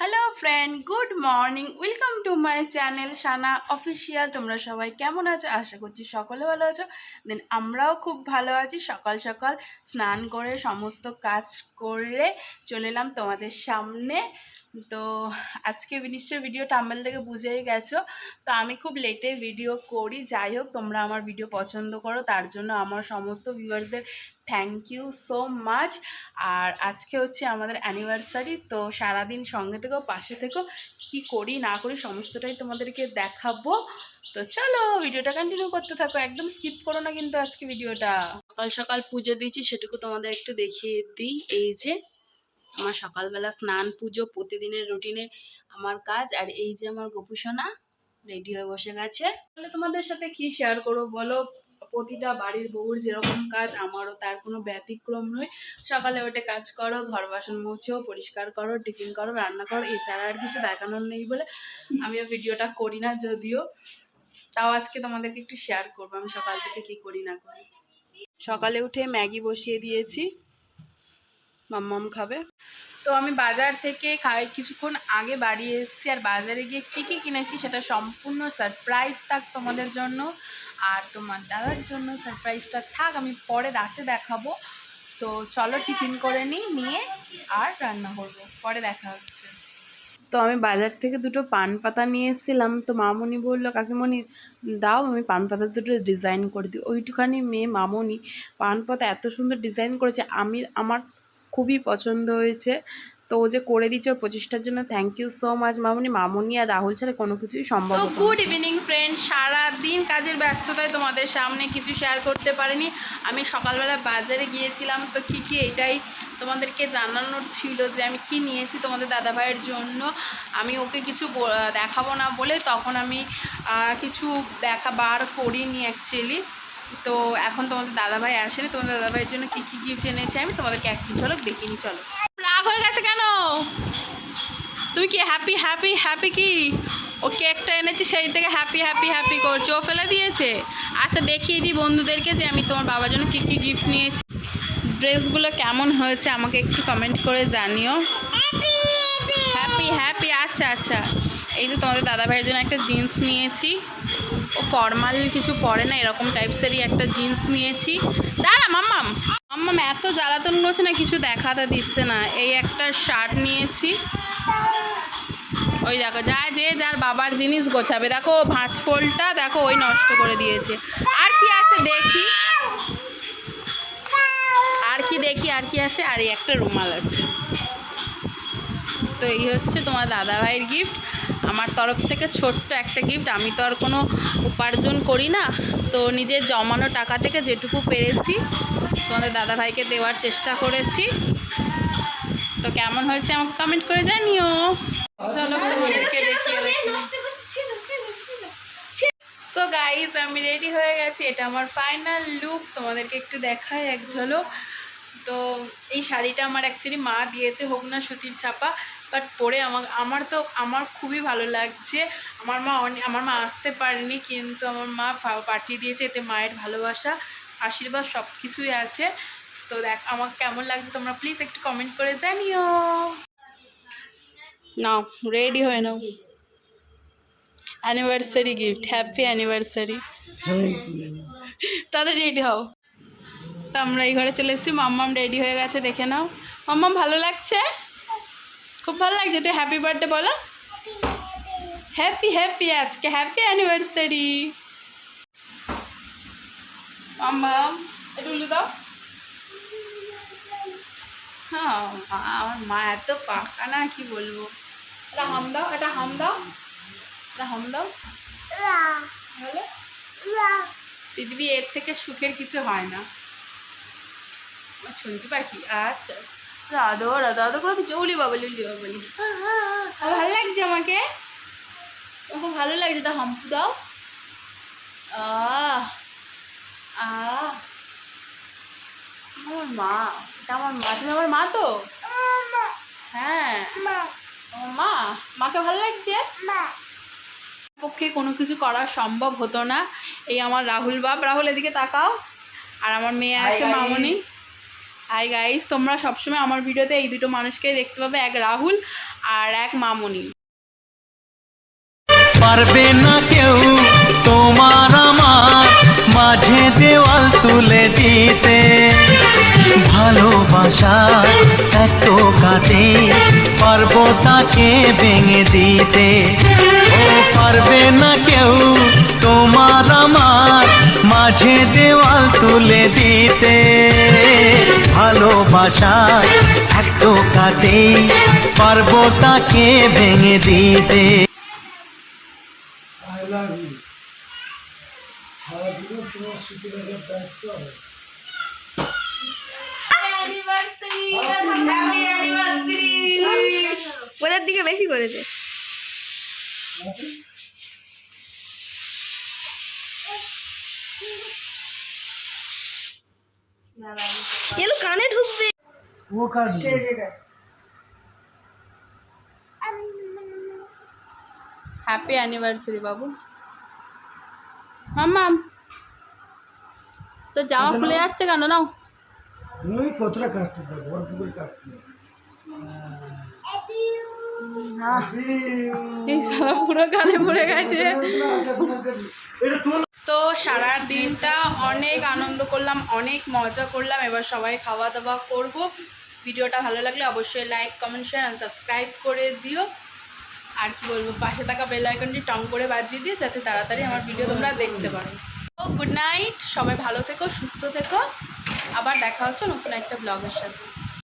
Hello, friend good morning welcome to my channel Sana official তোমরা সবাই কেমন আছো? আশা করছি সকলে ভালো আছো। দেন আমরাও খুব ভালো আছি। সকাল সকাল স্নান করে সমস্ত কাজ করে চলে এলাম তোমাদের সামনে। তো আজকে নিশ্চয়ই ভিডিও টাম্বেল থেকে বুঝেই গেছো। তো আমি খুব লেটে ভিডিও করি। যাই হোক, তোমরা আমার ভিডিও পছন্দ করো। তার জন্য আমার সমস্ত ভিউয়ার্সদের থ্যাংক ইউ সো মাচ আর আজকে হচ্ছে আমাদের অ্যানিভার্সারি তো সারাদিন সঙ্গে থেকেও পাশে থেকেও কি করি না করি সমস্তটাই তোমাদেরকে দেখাবো। তো চলো ভিডিওটা কন্টিনিউ করতে থাকো একদম স্কিপ করো না কিন্তু আজকে ভিডিওটা। সকাল সকাল পুজো দিয়েছি সেটুকু তোমাদের একটু দেখিয়ে দিই। এই যে আমার সকালবেলা স্নান পুজো প্রতিদিনের রুটিনে আমার কাজ আর এই যে আমার গোপুসোনা রেডি হয়ে বসে গেছে। তাহলে তোমাদের সাথে কি শেয়ার করব বলো? প্রতিটা বাড়ির বউর যেরকম কাজ, আমারও তার কোনো ব্যতিক্রম নয়। সকালে ওঠে কাজ করো, ঘর বাসন মুছো, পরিষ্কার করো, টিফিন করো, রান্না করো, এছাড়া আর কিছু দেখানোর নেই বলে আমিও ভিডিওটা করি না যদিও। তাও আজকে তোমাদেরকে একটু শেয়ার করব আমি সকাল থেকে কী করি না করি। সকালে উঠে ম্যাগি বসিয়ে দিয়েছি। মাম্মাম খাবে। তো আমি বাজার থেকে খাই, কিছুক্ষণ আগে বাড়ি এসেছি আর বাজারে গিয়ে কী কী কিনেছি সেটা সম্পূর্ণ সারপ্রাইজ থাক তোমাদের জন্য। আর তোমার দাদার জন্য সারপ্রাইজটা থাক, আমি পরে রাতে দেখাবো। তো চলো টিফিন করে নিই, নিয়ে আর রান্না করব, পরে দেখা হচ্ছে। তো আমি বাজার থেকে দুটো পান পাতা নিয়ে এসেছিলাম, তো মামনি বলল, কাকিমণি, দাও, আমি পান পাতা দুটো ডিজাইন করে দিই। ওইটুখানি মেয়ে মামনি পান পাতা এত সুন্দর ডিজাইন করেছে আমি আমার খুবই পছন্দ হয়েছে। তো ও যে করে দিচ্ছে ওর প্রচেষ্টার জন্য থ্যাংক ইউ সো মাচ মামুনি। মামুনি আর রাহুল ছাড়া কোনো কিছুই সম্ভব গুড ইভিনিং ফ্রেন্ড সারা দিন কাজের ব্যস্ততায় তোমাদের সামনে কিছু শেয়ার করতে পারিনি। আমি সকালবেলা বাজারে গিয়েছিলাম তো কী কী এটাই তোমাদেরকে জানানোর ছিল যে আমি কি নিয়েছি তোমাদের দাদাভাইয়ের জন্য। আমি ওকে কিছু দেখাবো না বলে তখন আমি কিছু দেখা বার করিনি অ্যাকচুয়ালি তো এখন তোমাদের দাদাভাই আসেনি তোমাদের দাদাভাইয়ের জন্য কী কী গিফট এনেছি আমি তোমাদেরকে একদিন ঝলক দেখিনি চলো। রাগ হয়ে গেছে কেন? তুমি কি হ্যাপি হ্যাপি হ্যাপি কি? ও কেকটা এনেছি সেই থেকে হ্যাপি হ্যাপি হ্যাপি করছে ও ফেলে দিয়েছে। আচ্ছা দেখিয়ে দিই বন্ধুদেরকে যে আমি তোমার বাবার জন্য কী কী গিফট নিয়েছি। ড্রেসগুলো কেমন হয়েছে আমাকে একটু কমেন্ট করে জানিও। হ্যাপি হ্যাপি আচ্ছা আচ্ছা। এই যে তোমাদের দাদা ভাইয়ের জন্য একটা জিন্স নিয়েছি। ও ফর্মাল কিছু পরে না, এরকম টাইপসেরই একটা জিন্স নিয়েছি। দাঁড়া, মাম্মাম। মাম্মাম, এত জ্বালাতন করছে না, কিছু দেখাতে দিচ্ছে না। এই একটা শার্ট নিয়েছি। ওই দেখো, যা যে যার বাবার জিনিস গোছাবে। দেখো ভাঁজ পোলটা দেখো, ওই নষ্ট করে দিয়েছে। আর কি আছে দেখি? আর কি দেখি, আর কি আছে? আর এই একটা রুমাল আছে। তো এই হচ্ছে তোমার দাদা ভাইয়ের গিফট আমার তরফ থেকে ছোট্ট একটা গিফট আমি তো আর কোনো উপার্জন করি না। তো নিজের জমানো টাকা থেকে যেটুকু পেরেছি তোমাদের দাদাভাইকে দেওয়ার চেষ্টা করেছি। তো কেমন হয়েছে আমাকে কমেন্ট করে জানিও। চলো সো গাইস আমি রেডি হয়ে গেছি। এটা আমার ফাইনাল লুক তোমাদেরকে একটু দেখায় এক ঝলক। তো এই শাড়িটা আমার অ্যাকচুয়ালি মা দিয়েছে হোক না সুতির ছাপা বাট পরে আমার আমার তো আমার খুবই ভালো লাগছে। আমার মা অনেক আমার মা আসতে পারেনি কিন্তু আমার মা পাঠিয়ে দিয়েছে এতে মায়ের ভালোবাসা আশীর্বাদ সব কিছুই আছে। তো দেখ আমার কেমন লাগছে তোমরা প্লিজ একটু কমেন্ট করে জানিও। নাও রেডি হয়ে নাও। অ্যানিভার্সারি গিফট হ্যাপি অ্যানিভার্সারি তাদের রেডি হও। তো আমরা এই ঘরে চলে এসেছি মাম্মাম রেডি হয়ে গেছে দেখে নাও। মাম্মাম ভালো লাগছে? খুব ভালো লাগছে, তুই হ্যাপি বার্থডে বলো। হ্যাপি হ্যাপি আজকে হ্যাপি অ্যানিভার্সারি মাম্মাম একটু উলু দাও। হ্যাঁ আমার মা এত পাকা না, কি বলব। এটা হাম দাও, এটা হাম দাও। এটা হাম দাও। হলো পৃথিবী এর থেকে সুখের কিছু হয় না। আমার শুনতে পাখি আচ্ছা। রাধো রাধা রাধা করে কিছু উলি বাবলি উলি বাবলি। ভালো লাগছে আমাকে? আমাকে ভালো লাগছে। তা হাম্পু দাও। আহ আহ। আমার মা এটা আমার মা। তুমি আমার মা তো? হ্যাঁ। আমার মা? মাকে ভালো লাগছে? পক্ষে কোনো কিছু করা সম্ভব হতো না। এই আমার রাহুল বাপ। রাহুল এদিকে তাকাও। আর আমার মেয়ে আছে মামনি। হাই গাইস তোমরা সবসময় আমার ভিডিওতে এই দুটো মানুষকে দেখতে পাবে, এক রাহুল আর এক মামনি। পারবে না কেউ তোমার আমার, মাঝে দেওয়াল তুলে দিতে। ভালোবাসা এত কাটে পারব তাকে ভেঙে দিতে। ও পারবে না কেউ তোমার আমার মাঝে দেওয়াল তুলে দিতে। ভালোবাসা এত কাটে পারব তাকে ভেঙে দিতে। সারা জীবন তোমার সুখী রাখার দায়িত্ব হবে দিকে বেশি করেছে। এগুলো কানে ঢুকবে। ও কাটবে হ্যাপি অ্যানিভার্সারি বাবু। মাম্মা তো জামা খুলে যাচ্ছে কেন? নাও। কতটা কাটতে পারব কাটতে হবে। এই সারা পুরো গানে গেছে। তো সারা দিনটা অনেক আনন্দ করলাম, অনেক মজা করলাম। এবার সবাই খাওয়া দাওয়া করব। ভিডিওটা ভালো লাগলে অবশ্যই like comment share and subscribe করে দিও। আর কি বলব, পাশে থাকা বেল আইকনটি টং করে বাজিয়ে দিও, যাতে তাড়াতাড়ি আমার ভিডিও তোমরা দেখতে পারো। তো গুড নাইট সবাই ভালো থেকো, সুস্থ থেকো। আবার দেখা হচ্ছে নতুন একটা ব্লগের সাথে।